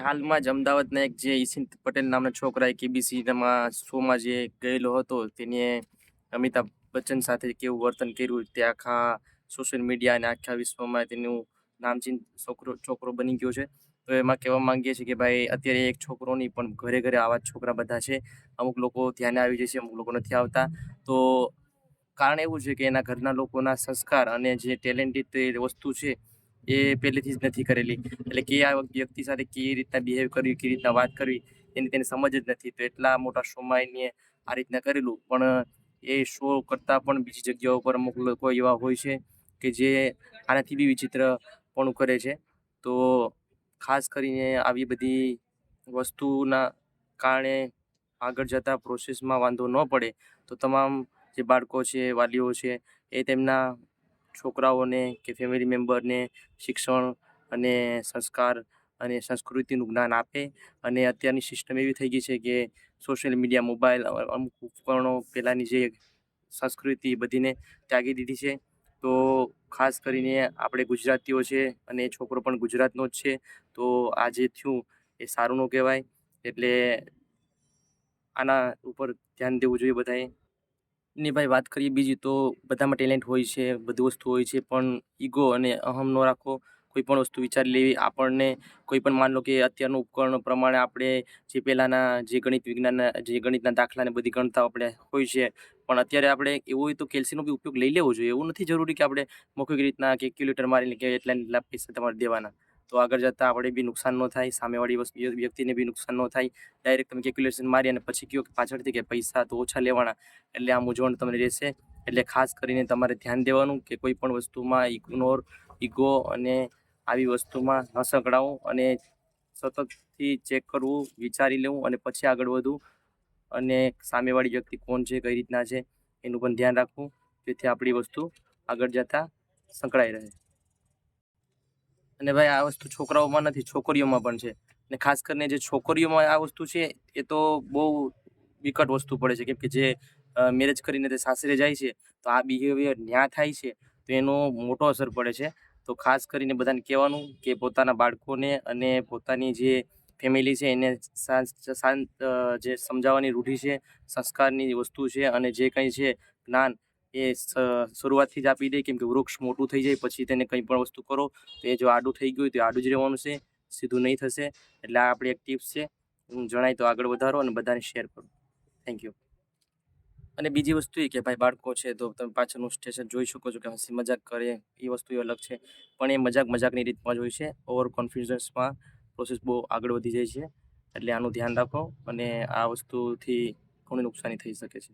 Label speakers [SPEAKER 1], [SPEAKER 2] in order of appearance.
[SPEAKER 1] હાલમાં જ અમદાવાદના એક જે ઈશિન પટેલ નામના છોકરાએ કેબીસીમાં શોમાં જે ગયેલો હતો, તેને અમિતાભ બચ્ચન સાથે કેવું વર્તન કર્યું? તે આખા સોશિયલ મીડિયા અને આખા વિશ્વમાં તેનું નામચીન છોકરો છોકરો બની ગયો છે. તો એમાં કહેવા માંગીએ છીએ કે ભાઈ, અત્યારે એક છોકરો નહીં પણ ઘરે ઘરે આવા છોકરા બધા છે. અમુક લોકો ધ્યાને આવી જાય છે, અમુક લોકો નથી આવતા. તો કારણ એવું છે કે એના ઘરના લોકોના સંસ્કાર અને જે ટેલેન્ટેડ વસ્તુ છે એ પહેલેથી જ નથી કરેલી. એટલે કે આ વ્યક્તિ સાથે કેવી રીતના બિહેવ કરવી કેવી રીતના વાત કરવી, એની તેને સમજ જ નથી. તો એટલા મોટા શોમાં આ રીતના કરેલું. પણ એ શો કરતાં પણ બીજી જગ્યાઓ પર અમુક લોકો એવા હોય છે કે જે આનાથી બી વિચિત્ર પણ કરે છે. તો ખાસ કરીને આવી બધી વસ્તુના કારણે આગળ જતા પ્રોસેસમાં વાંધો ન પડે. તો તમામ જે બાળકો છે, વાલીઓ છે, એ તેમના છોકરાઓને કે ફેમિલી મેમ્બરને શિક્ષણ અને સંસ્કાર અને સંસ્કૃતિનું જ્ઞાન આપે. અને અત્યારની સિસ્ટમ એવી થઈ ગઈ છે કે સોશિયલ મીડિયા મોબાઈલ અમુક ઉપકરણો પહેલાંની જે સંસ્કૃતિ બધીને ત્યાગી દીધી છે. તો ખાસ કરીને આપણે ગુજરાતીઓ છે અને છોકરો પણ ગુજરાતનો જ છે. તો આ જે થયું એ સારું ન કહેવાય. એટલે આના ઉપર ધ્યાન દેવું જોઈએ બધાએ. ની ભાઈ વાત કરીએ, બીજી તો બધામાં ટેલેન્ટ હોય છે, બધી વસ્તુ હોય છે, પણ ઈગો અને અહમ ન રાખો, કોઈ પણ વસ્તુ વિચારી લેવી, આપણને કોઈ પણ માન લો કે અત્યારનું ઉપકરણ પ્રમાણે આપણે જે પહેલાંના જે ગણિત વિજ્ઞાનના, જે ગણિતના દાખલાને બધી ગણતા આપણે હોય છે, પણ અત્યારે આપણે એવું હોય તો કેલ્સીનો બી ઉપયોગ લઈ લેવો જોઈએ. એવું નથી જરૂરી કે આપણે મૌખિક રીતના કેલ્ક્યુલેટર મારીને કે એટલા એટલા પૈસા તમારે દેવાના. તો આગળ જતાં આપણે બી નુકસાન ન થાય, સામેવાળી વસ્તુ વ્યક્તિને બી નુકસાન ન થાય. ડાયરેક્ટ તમે કેલ્ક્યુલેશન મારી અને પછી કહો કે પાછળથી કે પૈસા તો ઓછા લેવાના. એટલે આ મૂંઝવણ તમને રહેશે. એટલે ખાસ કરીને તમારે ધ્યાન દેવાનું કે કોઈ પણ વસ્તુમાં ઇગ્નોર ઈગો અને આવી વસ્તુમાં ન સંકળાવું અને સતતથી ચેક કરવું, વિચારી લેવું અને પછી આગળ વધવું. અને સામેવાળી વ્યક્તિ કોણ છે, કઈ રીતના છે, એનું પણ ધ્યાન રાખવું. જેથી આપણી વસ્તુ આગળ જતાં સંકળાઈ રહે. અને ભાઈ આ વસ્તુ છોકરાઓમાં નથી, છોકરીઓમાં પણ છે. અને ખાસ કરીને જે છોકરીઓમાં આ વસ્તુ છે, એ તો બહુ વિકટ વસ્તુ પડે છે. કેમ કે જે મેરેજ કરીને તે સાસરે જાય છે, તો આ બિહેવિયર ન્યા થાય છે, તો એનો મોટો અસર પડે છે. તો ખાસ કરીને બધાને કહેવાનું કે પોતાના બાળકોને અને પોતાની જે ફેમિલી છે, એને શાંત જે સમજાવવાની રૂઢિ છે, સંસ્કારની વસ્તુ છે અને જે કંઈ છે, જ્ઞાન એ શરૂઆતથી જ આપી દે, કેમ કે વૃક્ષ મોટું થઈ જાય, પછી તેને કંઈ પણ વસ્તુ કરો, તો એ જો આડું થઈ ગયું તો આડું જ રહેવાનું છે, સીધું નહીં થશે. એટલે આ આપણી એક ટિપ્સ છે. હું જણાય તો આગળ વધારો અને બધાને શેર કરો. થેન્ક યુ અને બીજી વસ્તુ એ કે ભાઈ બાળકો છે, તો તમે પાછળનું સ્ટેશન જોઈ શકો છો કે હસી મજાક કરે, એ વસ્તુ અલગ છે. પણ એ મજાક મજાકની રીતમાં જ હોય છે. ઓવર કોન્ફિડન્સમાં પ્રોસેસ બહુ આગળ વધી જાય છે. એટલે આનું ધ્યાન રાખો અને આ વસ્તુથી ઘણી નુકસાની થઈ શકે છે.